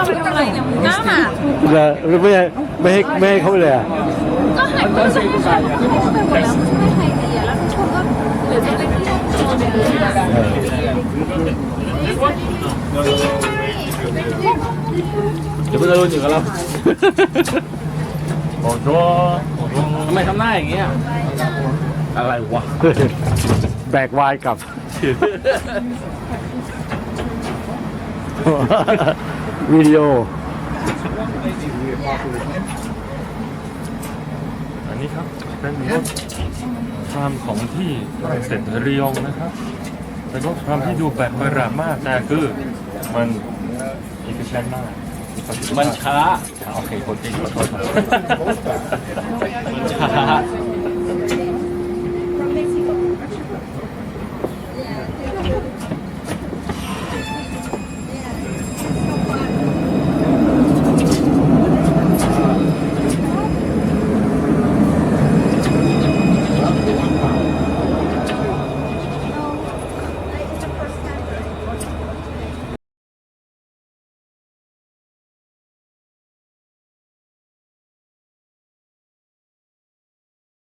เราไปทำอะไรเนี่ยหน้าหมาเหรอหรือไม่ให้ไม่ให้ไม่ให้เขาเลยอะก็หายไปจะให้ใครให้ไปหมดแล้วไม่ให้ใครดีอะแล้วทุกคนก็เหลือจะไปที่โซนนี้อะเออเดี๋ยวเพื่อนรุ่นอยู่กับเราโอ้โหทำไมทำหน้าอย่างเงี้ยอะไรวะแบกวายกลับ วิดีโอ อันนี้ครับเป็นรถฟาร์มของที่ฝรั่งเศสระยองนะครับ เป็นรถฟาร์มที่ดูแปลกประหลาดมากแต่คือมันอีกแชนมากมันช้า โอเคคนที่ขอโทษครับมันช้า